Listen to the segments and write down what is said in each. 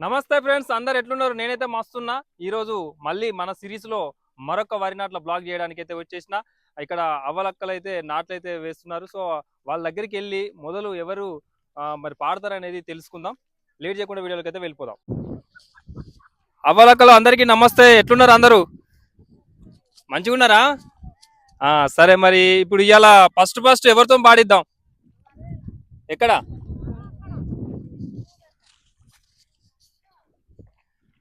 నమస్తే ఫ్రెండ్స్ అందరు ఎట్లున్నారు? నేనైతే మస్తున్నా. ఈరోజు మళ్ళీ మన సిరీస్లో మరొక వరి నాట్ల బ్లాగ్ చేయడానికి అయితే వచ్చేసిన. ఇక్కడ అవ్వలక్కలు అయితే నాట్లు అయితే వేస్తున్నారు. సో వాళ్ళ దగ్గరికి వెళ్ళి మొదలు ఎవరు మరి మరి పాడతారనేది తెలుసుకుందాం. లేట్ చేయకుండా వీడియోలకైతే అయితే వెళ్ళిపోదాం. అవ్వలక్కలు అందరికీ నమస్తే. ఎట్లున్నారు అందరూ? మంచిగా ఉన్నారా సరే మరి ఇప్పుడు ఇవాళ ఫస్ట్ ఫస్ట్ ఎవరితో పాడిద్దాం? ఎక్కడ?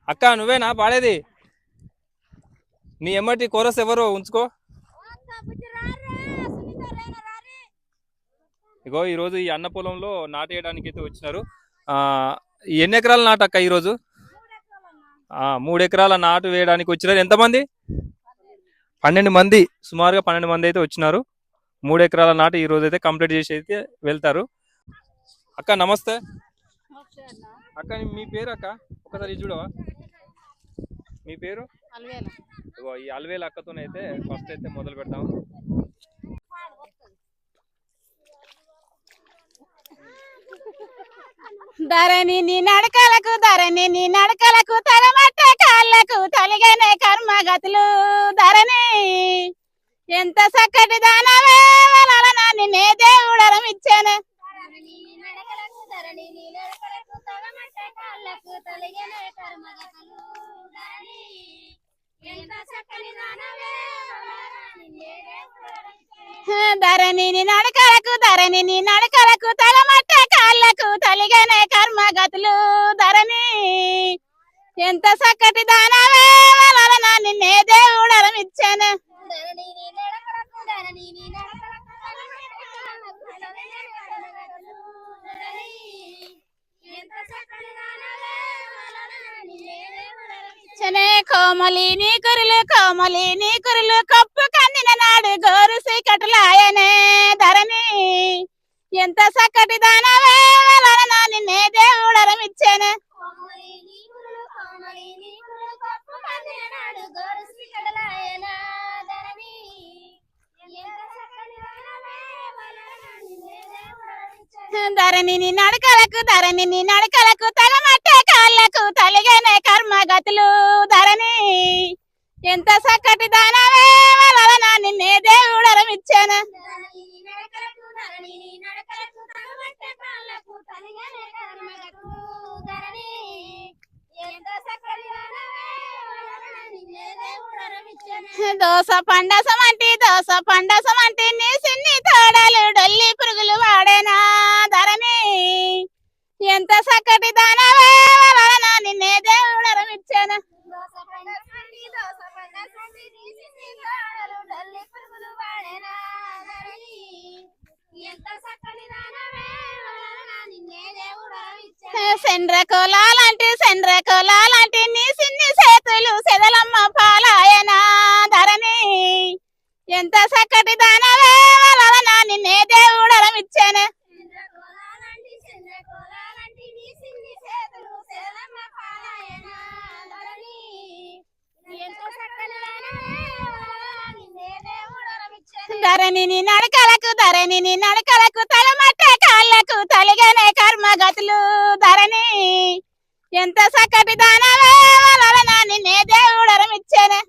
అక్క నువ్వేనా? పాడేది. నీ ఎమ్మటి కోరస్ ఎవరో ఉంచుకో. ఇగో ఈరోజు ఈ అన్న పొలంలో నాటు వేయడానికి అయితే వచ్చినారు. ఆ, ఎన్ని ఎకరాల నాటు అక్క ఈరోజు? ఆ, మూడు ఎకరాల నాటు వేయడానికి వచ్చినారు. ఎంతమంది? పన్నెండు మంది. సుమారుగా పన్నెండు మంది అయితే వచ్చినారు. మూడు ఎకరాల నాటు ఈ రోజు అయితే కంప్లీట్ చేసి అయితే వెళ్తారు. అక్క నమస్తే. అక్క మీ పేరు అక్క? ఒకసారి చూడవా? మీ పేరు? ఇగో ఈ అల్వేల అక్కతోనైతే ఫస్ట్ అయితే మొదలు పెడతాం ధరణి నీ నడకలకు ధరణి నీ నడకలకు తలమట్ట కాళ్ళకు తలిగనే కర్మగతులు. ధరణి ఎంత చక్కటి దానవే వలన నిన్నే దేవుడరం ఇచ్చాను. ధరణిని నడకలకు ధరణిని నడకలకు తలమట్ట కాళ్ళకు తలిగనే కర్మగతులు. ధరణి ఎంత చక్కటి దానవే వలన నిన్నే దేవుడరం కోమలి నీ కురులు కోమలి నీ కురులు కప్పు కందిన నాడు గోరు సీకటులాయనే ధరణి. ఎంత చక్కటి దానవే నిన్నే దేవుడరం ఇచ్చాను ధరణి నీ నడకలకు ధరణి. నీ నడకలకు తలమట్ట కాళ్ళకు తలిగనే కర్మగతులు ధరణి. ఎంత చక్కటి దానవే వలన నిన్నే దేవుడరం ఇచ్చాను దోస పండసం అంటే దోస పండసం అంటే నీ సిన్ని తోడలు డొల్లి పురుగులు వాడేనా ధరణి. ఎంత చక్కటి దానవే వలన నిన్నే సెండ్ర కోలాలంటే ధరణి నీ నడకలకు ధరణి నీ నడకలకు తలమట్ట కాళ్ళకు తలిగనే కర్మగతులు ధరణి. ఎంత చక్కటి దానవే నిన్నే దేవుడరం ఇచ్చాను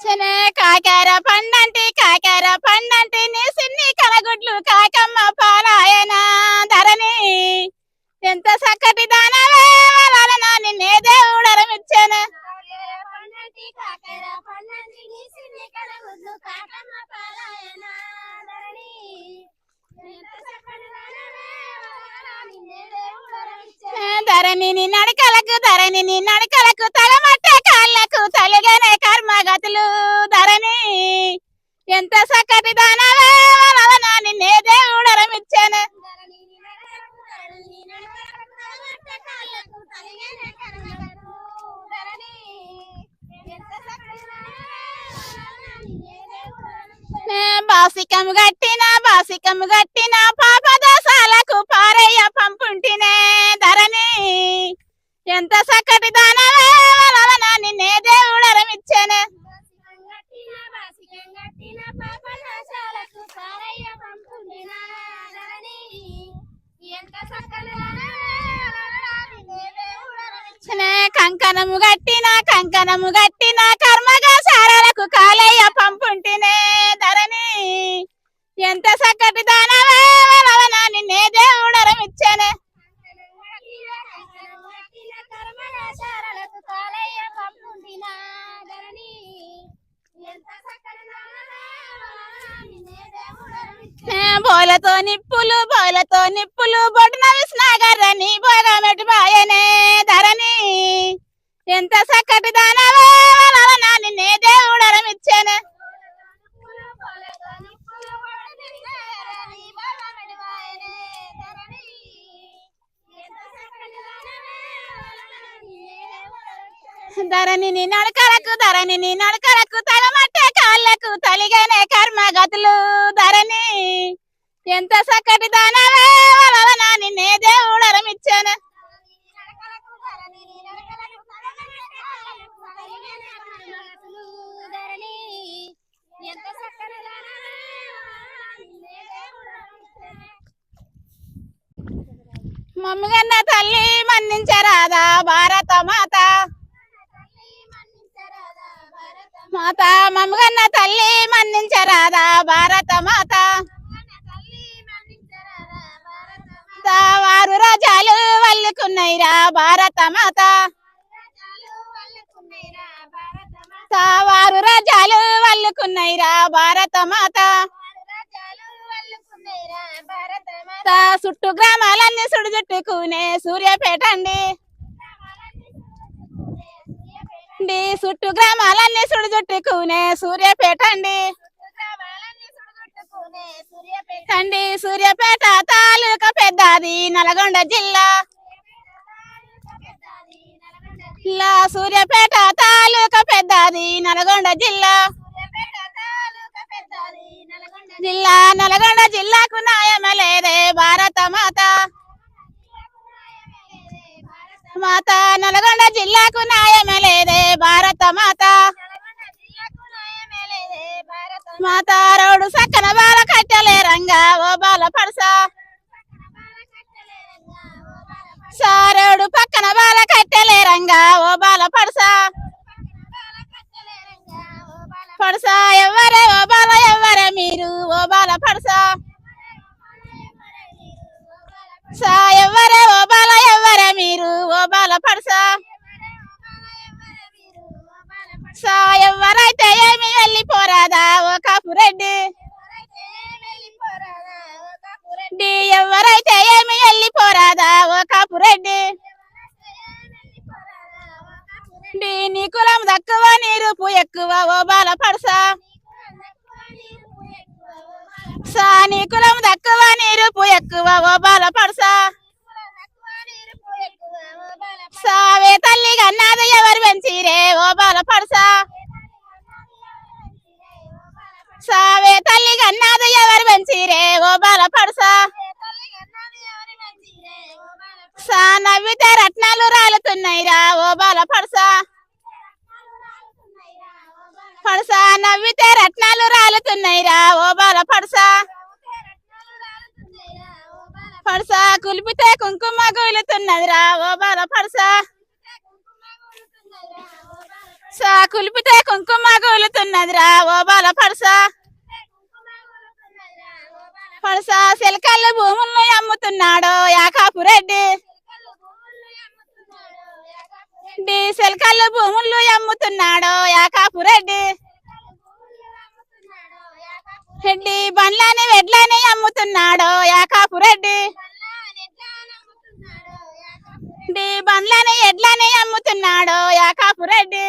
చనే కాకార పండంటి కాకార పండంటి. ఎంత చక్కటి దానవే నిన్నే దేవుడరం ఇచ్చాను బాసికము గట్టిన బాసికము గట్టిన పాప దోసాలకు పారయ్య పంపుంటినే ధరణి. ఎంత చక్కటి దానవే కట్టిన కట్టిన కంకణము గట్టిన కంకణము గట్టిన కర్మగా సారాలకు కాలయ్య పంపుంటినే ధరణి. ఎంత చక్కటి దాన బోలతో నిప్పులు బోలతో నిప్పులు బొడ్డున విష్ణాగర్రని భోగమెటి బాయనే ధరణి. ఎంత చక్కటి దానవే వలవన నిన్నే దేవుడరమిచ్చానే నీ నడకలకు ధరణి నీ నడకలకు తగమట్టే కాళ్ళకు తలిగనే కర్మగతులు ధరణి. ఎంత చక్కటి దానవే వలవన నిన్నే దేవుడరమిచ్చాను మమ్మగన్న తల్లి మన్నించరాదా భారత మాత. మాత మమ్మగన్న తల్లి మన్నించరాదా? భారత మాత. వారు రాజాలు వల్లుకున్నైరా భారత మాత. వారు రాజాలు వల్లుకున్నైరా భారత మాత. చుట్టూ గ్రామాలన్నీ సుడు చుట్టుకునే అండి. అండి చుట్టూ గ్రామాలన్నీ సుడు చుట్టుకునే సూర్యపేట అండి అండి సూర్యపేట తాలూకా పెద్దది నల్గొండ జిల్లా. జిల్లా సూర్యపేట తాలూకా పెద్దది నల్గొండ జిల్లా. జిల్లా నల్గొండ జిల్లాకు నాయమలేదే భారత మాత. మాత నల్గొండ జిల్లాకు నాయమలేదే భారత మాత. మాత రోడ్డు సక్కన బాల కట్టలే రంగా ఓ బాల పడసా. సారోడు పక్కన బాల కట్టలే రంగా ఓ బాల పడసా. పడసా ఎవరే ఓ బాల ఎవరే మీరు ఓ బాల పడసా. సా ఎవరే ఓ బాల ఎవ్వరే మీరు ఓ బాల పడస సా ఎవ్వరైతే ఏమి వెళ్ళిపోరాదా? ఓ కాపురెడ్డి రెడ్డి. ఎవరైతే ఏమి వెళ్ళిపోరాదా? ఓ కాపురెడ్డి రెడ్డి. నీ కులం తక్కువ నీ రూపు ఎక్కువ ఓ బాల పడసా సా నీ కులం తక్కువ నీ రూపు ఎక్కువ ఓ బాల పడసా సావే తల్లి కన్నాది ఎవరు పెంచిరే? ఓ బాల పడసా. సావే తల్లి కన్నాది ఎవరు పెంచిరే? ఓ బాల పడసా. సా నవ్వితే రత్నాలు రాలుతున్నాయిరా ఓ బాల పడసా. పడసా నవ్వితే రత్నాలు రాలుతున్నాయిరా ఓ బాల పడసా. పడసా కులిపితే కుంకుమ గులుతున్నదిరా ఓ బాల పడసా సా కులిపితే కుంకుమ గులుతున్నదిరా ఓ బాల పడసా పడసా శిల్కల్లు భూములను అమ్ముతున్నాడు యాకాపు రెడ్డి. భూములు అమ్ముతున్నాడు యాకాపు రెడ్డి బండ్లని వెడ్లని అమ్ముతున్నాడు యాకాపు రెడ్డి. బండ్లని ఎడ్లని అమ్ముతున్నాడు యాకాపు రెడ్డి.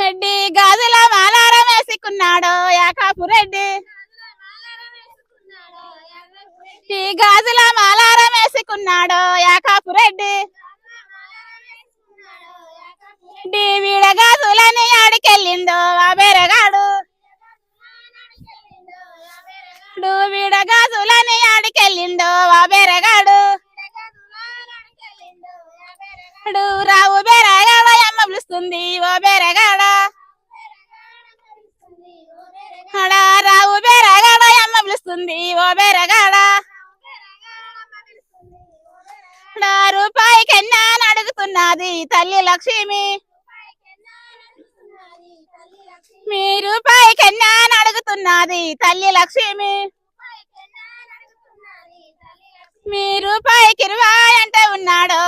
రెడ్డి గాజుల మాలారం వేసుకున్నాడు యాకాపు రెడ్డి. ఈ గాజుల మాలారం వేసుకున్నాడు యాకాపు రెడ్డి. వీడగాజులని వీడ ఆడికెళ్ళిండు ఆ బేరగా బెరగాజులని ఆడికెళ్ళిండో ఆ బెరగాడు రావు బెరగాడ అమ్మ పిలుస్తుంది ఓ బెరగాడ హడా రావు బెరగాడ అమ్మ పిలుస్తుంది ఓ బెరగాడ రూపాయి కన్నా అడుగుతున్నది తల్లి లక్ష్మి. మీ రూపాయి కన్నా అడుగుతున్నది తల్లి లక్ష్మి. మీ రూపాయికి ఇరవై అంటే ఉన్నాడు.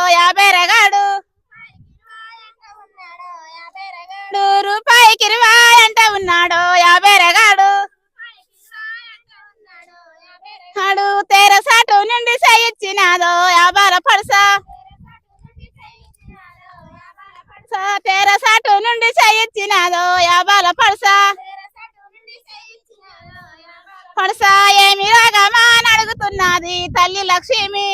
ఉన్నది తల్లి లక్ష్మి.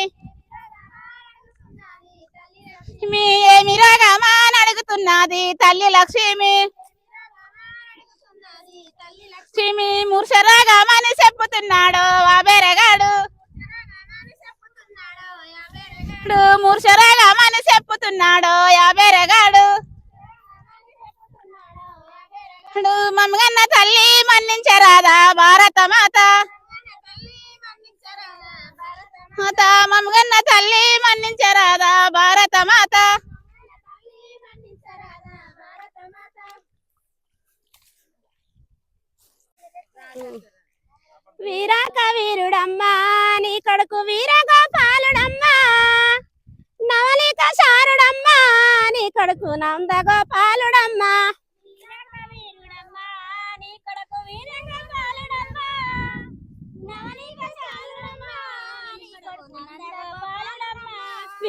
మీ ఏమి రాగమా అని అడుగుతున్నది తల్లి లక్ష్మి. లక్ష్మి మూర్ఛ చెప్పుతున్నాడు ఆ బెరగాడు. చెప్పుతున్నాడు ఆ మమ్మగన్న తల్లి మన్నించరాదా భారత మాత మాత మమ్మగన్న తల్లి మన్నించరాదా భారత మాత వీరాక వీరుడమ్మా నీ కొడుకు వీరగోపాలుడమ్మా నవలిక సారుడమ్మా నీ కొడుకు నందగోపాలుడమ్మా.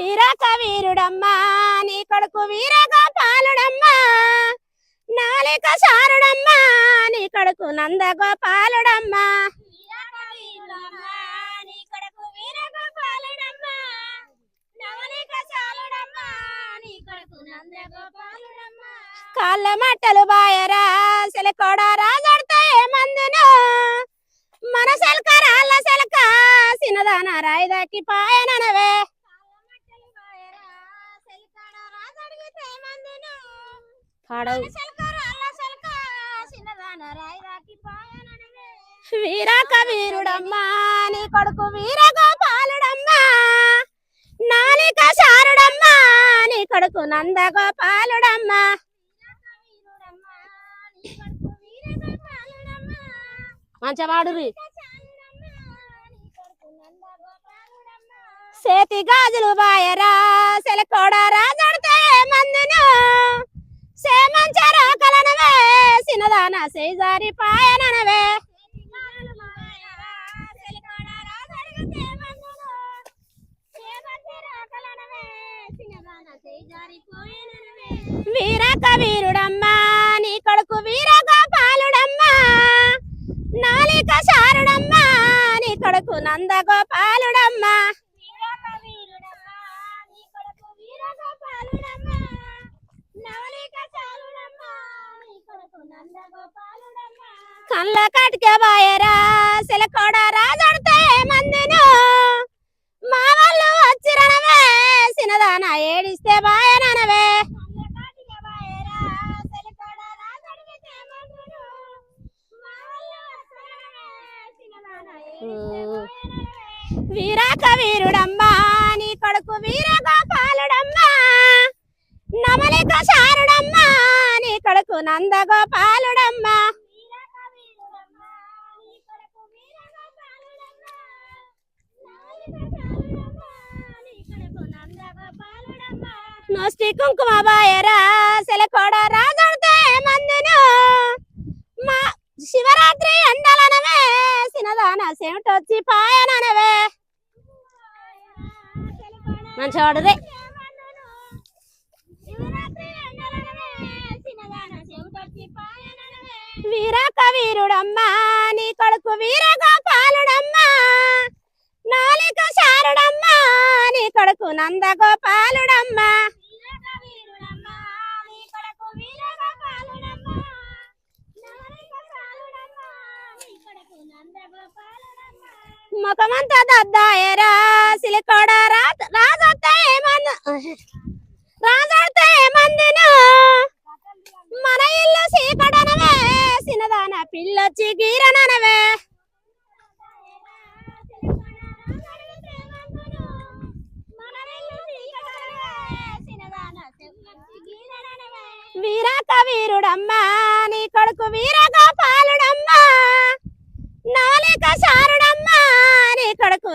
వీరాక వీరుడమ్మా నీ కొడుకు వీరగోపాలుడమ్మా నాలిక సారుడమ్మా నీ కొడుకు నందగోపాలుడమ్మా. కాళ్ళ మట్టలు బాయరా సెలకోడ రాజడితే మందును మన సెలక రాళ్ళ సెలక సినదాన రాయిదాకి పాయననవే పాడవు. వీరాక వీరుడమ్మా నీ కొడుకు వీర గోపాలుడమ్మా. నాలిక సారుడమ్మా నీ కొడుకు నంద గోపాలుడమ్మా మంచవాడు సేతి గాజులు బాయరా సెలకోడ రాజడితే మందును సేమంచరా కలనవే సినదాన సేజారి పాయననవే వీరక వీరుడమ్మా నీ కొడుకు వీర గోపాలుడమ్మా నాలిక సారుడమ్మా నీ కొడుకు నంద గోపాలుడమ్మా కళ్ళ కటికే బాయరా సిలకోడ రాజడితే మందును మా వాళ్ళు వచ్చిరనవే సినదాన ఏడిస్తే బాయననవే వీరాక వీరుడమ్మా నీ కొడుకు వీర గోపాలుడమ్మా నమలిక సారుడమ్మా నీ కొడుకు నంద నోస్టి కుంకుమ బాయరా సెలకోడ రాగడితే మందును. మా శివరాత్రి ఎండలనవే సినదాన సేమిటొచ్చి పాయననవే. మంచివాడుదే వీరక వీరుడమ్మా నీ కొడుకు వీర గోపాలుడమ్మా నాలిక సారుడమ్మా నీ కొడుకు నంద గోపాలుడమ్మా ముఖమంతా దద్దాయరా సిలికోడ రాజ రాజొత్తే ఏమన్నా.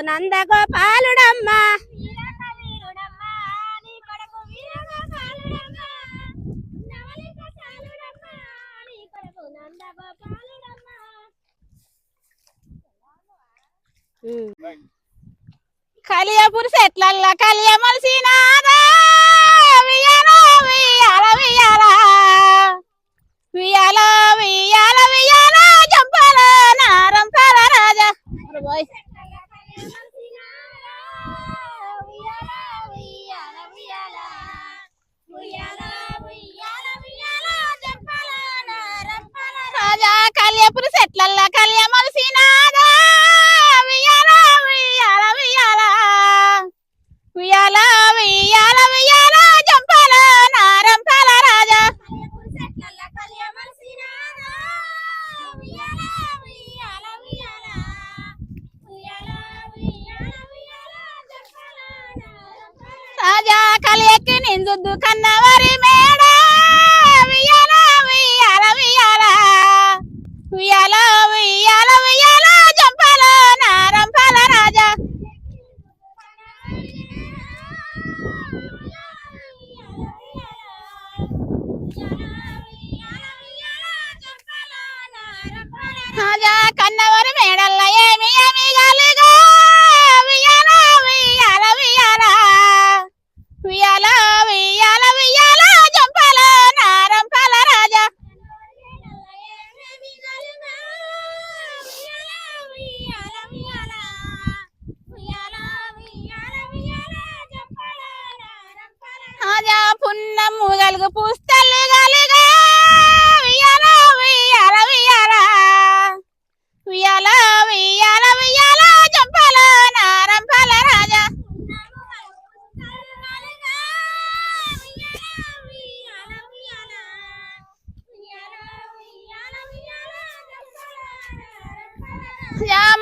నందగోపాలుడమ్మా. కలియ పురుషెట్లల్లా కలియ మలసినాదా వియాల వియాల వియాల రాజా. కళ్యపురి చెట్లల్లా కళ్యమలసినాదా వియాల వియాల వియాల వియాల వియాల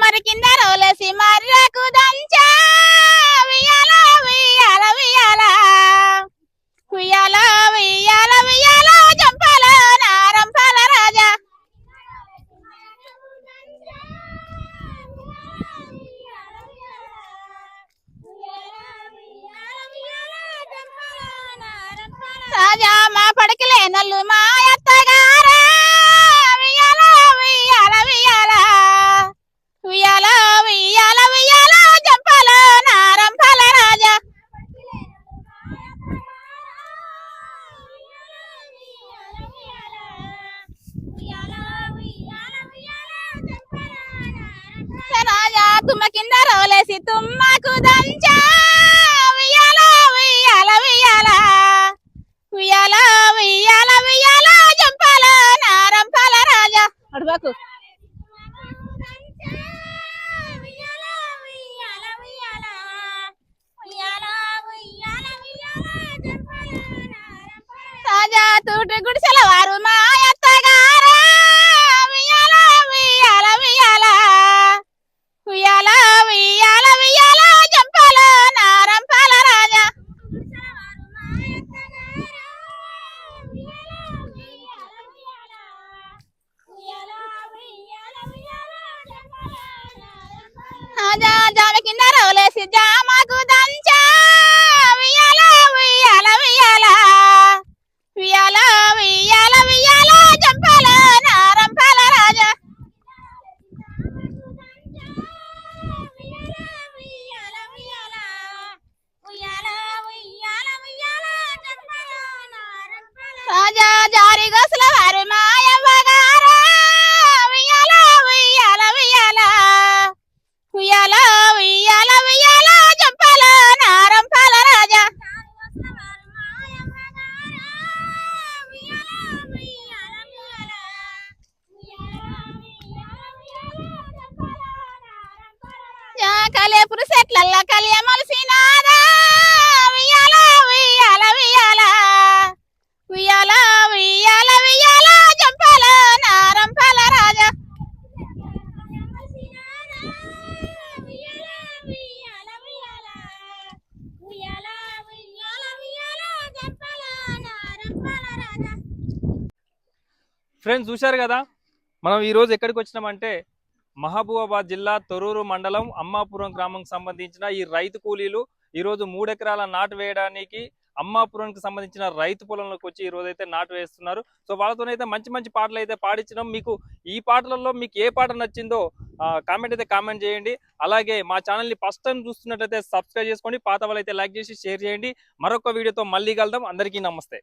మరి కింద రోలేసి మర్రకు దంచా వియాల వియాల వియాల వియాల వియాల వియాల చంపాల నారంపాల రాజా. రాజా మా పడకలే నల్లు మా తుమ్మకు దంచా ఉయ్యాల ఉయ్యాల ఉయ్యాల ఉయ్యాల ఉయ్యాల ఉయ్యాల జంపాల నారంపాల రాజా. అడుబాకు రాజా. తోటి గుడిసెల వారు మాయా amigas ఫ్రెండ్స్ చూశారు కదా? మనం ఈ రోజు ఎక్కడికి వచ్చినామంటే మహబూబాబాద్ జిల్లా తొరూరు మండలం అమ్మాపురం గ్రామంకి సంబంధించిన ఈ రైతు కూలీలు ఈ రోజు మూడు ఎకరాల నాటు వేయడానికి అమ్మాపురంకి సంబంధించిన రైతు పొలంలోకి వచ్చి ఈ రోజు అయితే నాటు వేస్తున్నారు. సో వాళ్ళతోనైతే మంచి మంచి పాటలు అయితే పాడించడం. మీకు ఈ పాటలలో మీకు ఏ పాట నచ్చిందో కామెంట్ అయితే కామెంట్ చేయండి. అలాగే మా ఛానల్ని ఫస్ట్ టైం చూస్తున్నట్లయితే సబ్స్క్రైబ్ చేసుకోండి పాత వాళ్ళైతే లైక్ చేసి షేర్ చేయండి. మరొక వీడియోతో మళ్ళీ కలుద్దాం. అందరికీ నమస్తే.